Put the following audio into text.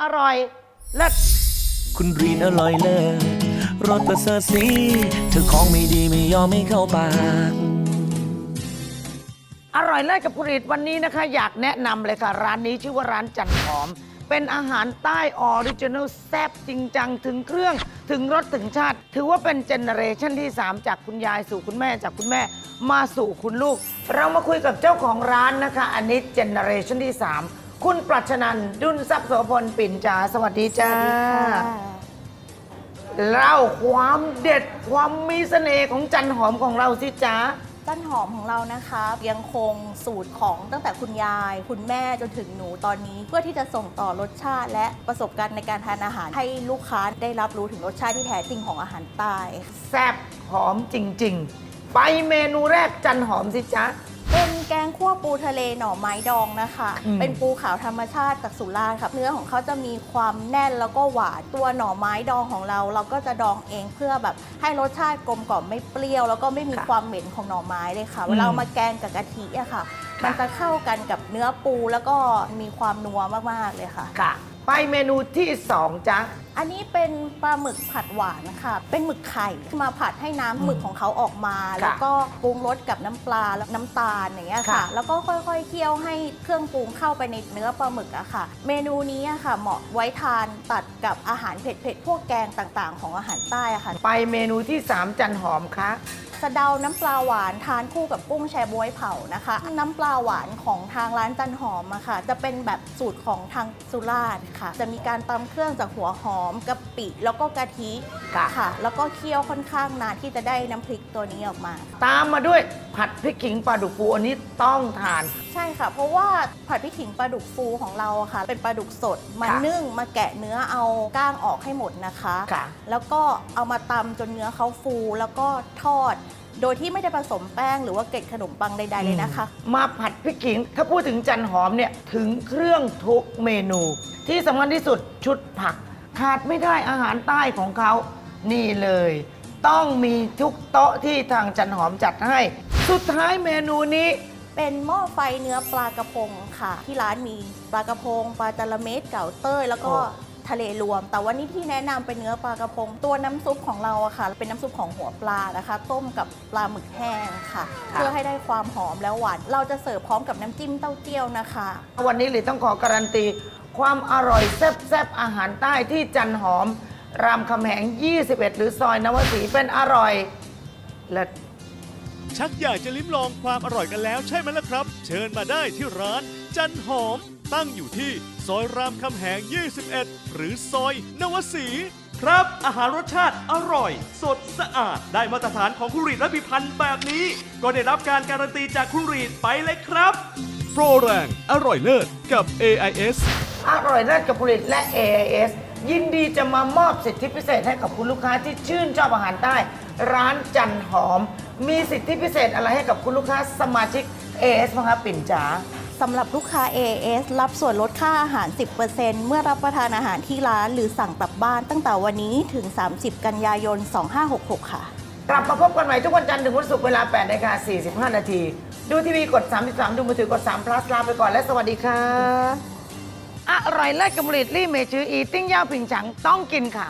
อร่อยเลิศคุณรีนอร่อยเลิศรสประเสริฐสีเธอของไม่ดีไม่ยอมไม่เข้าปาก อร่อยเลิศกับผลิตวันนี้นะคะ อยากแนะนำเลยค่ะ ร้านนี้ชื่อว่าร้านจันหอม เป็นอาหารใต้ออริจินัลแซ่บจริงจังถึงเครื่องถึงรสถึงชาติ ถือว่าเป็นเจเนอเรชันที่ 3 จากคุณยายสู่คุณแม่จากคุณแม่มาสู่คุณลูก เรามาคุยกับเจ้าของร้านนะคะ อันนี้เจเนอเรชันที่ 3 คุณปรัชนันท์ดุลทรัพย์โสพลปิ่นจ๋าสวัสดีจ้า เล่าความเด็ดความมีเสน่ห์ของจันหอมของเราสิจ๊ะจันหอมของเรานะคะยังคงสูตรของตั้งแต่คุณยาย คุณแม่จนถึงหนูตอนนี้ เพื่อที่จะส่งต่อรสชาติ และประสบการณ์ในการทานอาหาร ให้ลูกค้าได้รับรู้ถึงรสชาติที่แท้จริงของอาหารใต้แซ่บหอมจริง ๆ ไปเมนูแรกจันหอมสิจ๊ะ เป็นแกงคั่วปูทะเลหน่อไม้ดองนะคะ อืม เป็นปูขาวธรรมชาติจากสุราษฎร์ค่ะเนื้อของเขาจะมีความแน่นแล้วก็หวานตัวหน่อไม้ดองของเรา เราก็จะดองเองเพื่อแบบให้รสชาติกลมกล่อมไม่เปรี้ยว แล้วก็ไม่มีความเหม็นของหน่อไม้เลยค่ะเวลาเอามาแกงกับกะทิอะค่ะ มันจะเข้ากันกับเนื้อปูแล้วก็มีความนัวมากๆเลยค่ะ ค่ะ ไปเมนูที่สองจ๊ะอันนี้เป็นปลาหมึกผัดหวานค่ะ เป็นหมึกไข่มาผัดให้น้ำหมึกของเขาออกมา แล้วก็ปรุงรสกับน้ำปลาแล้วน้ำตาลอย่างเงี้ยค่ะ ค่ะแล้วก็ค่อยๆเคี่ยวให้เครื่องปรุงเข้าไปในเนื้อปลาหมึกอะค่ะ เมนูนี้อะค่ะ เหมาะไว้ทานตัดกับอาหารเผ็ดๆพวกแกงต่างๆ ของอาหารใต้อะค่ะ ไปเมนูที่สามจันหอมคะสะเดาน้ำปลาหวานทานคู่กับกุ้งแชบวยเผานะคะ น้ำปลาหวานของทางร้านจันหอมอะค่ะ จะเป็นแบบสูตรของทางสุราษฎร์ค่ะ จะมีการตำเครื่องจากหัวหอมกะปิ แล้วก็กะทิค่ะค่ะ แล้วก็เคี่ยวค่อนข้างนานที่จะได้น้ำพริกตัวนี้ออกมา ตามมาด้วยผัดพริกขิงปลาดุกฟูอันนี้ต้องทาน ใช่ค่ะ เพราะว่าผัดพริกขิงปลาดุกฟูของเราอะค่ะ เป็นปลาดุกสดมาค่ะนึ่งมาแกะเนื้อเอาก้างออกให้หมดนะคะ ค่ะ แล้วก็เอามาตำจนเนื้อเขาฟูแล้วก็ทอด โดยที่ไม่ได้ผสมแป้งหรือว่าเกล็ดขนมปังใดๆเลยนะคะ มาผัดพริกขิง ถ้าพูดถึงจันหอมเนี่ย ถึงเครื่องทุกเมนู ที่สำคัญที่สุดชุดผัก ขาดไม่ได้อาหารใต้ของเขานี่เลย ต้องมีทุกโต๊ะที่ทางจันหอมจัดให้ สุดท้ายเมนูนี้ เป็นหม้อไฟเนื้อปลากระพงค่ะ ที่ร้านมีปลากระพง ปลาจาระเม็ดเก๋าเต้ย แล้วก็โอ้ทะเลรวม แต่วันนี้ที่แนะนำเป็นเนื้อปลากระพง ตัวน้ำซุปของเราอะค่ะ เป็นน้ำซุปของหัวปลานะคะ ต้มกับปลาหมึกแห้งค่ะเพื่อให้ได้ความหอมแล้วหวาน เราจะเสิร์ฟพร้อมกับน้ำจิ้มเต้าเจี้ยวนะคะ วันนี้หรือต้องขอการันตี ความอร่อยแซ่บๆ อาหารใต้ที่จันหอม รามคำแหง 21 หรือซอยนวสีเป็นอร่อยเลิศ ชักอยากจะลิ้มลองความอร่อยกันแล้วใช่ไหมล่ะครับ เชิญมาได้ที่ร้านจันหอม ตั้งอยู่ที่ซอยรามคำแหง 21 หรือซอยนวสี ครับ อาหารรสชาติอร่อย สดสะอาด ได้มาตรฐานของคุณรีดและพิพันธ์แบบนี้ ก็ได้รับการการันตีจากคุณรีดไปเลยครับ โปรแรง อร่อยเลิศกับ AIS อร่อยเลิศกับผลิตและ AIS ยินดีจะมามอบสิทธิพิเศษให้กับคุณลูกค้าที่ชื่นชอบอาหารใต้ ร้านจันหอม มีสิทธิพิเศษอะไรให้กับคุณลูกค้าสมาชิก AIS บ้างคะปิ่นจ๋า สำหรับลูกค้า AS รับส่วนลดค่าอาหาร 10%เมื่อรับประทานอาหารที่ร้านหรือสั่งกลับบ้านตั้งแต่วันนี้ถึง 30 กันยายน 2566 ค่ะ กลับมาพบกันใหม่ทุกวันจันทร์ถึงวันศุกร์เวลา8นาฬิกา45 นาที ดูทีวีกด 33 ดูมือถือกด3 plus ลาไปก่อนและสวัสดีค่ะ อร่อยเลิศกับผลิตรี่เมจืออีติ้งย่าผิงฉังต้องกินค่ะ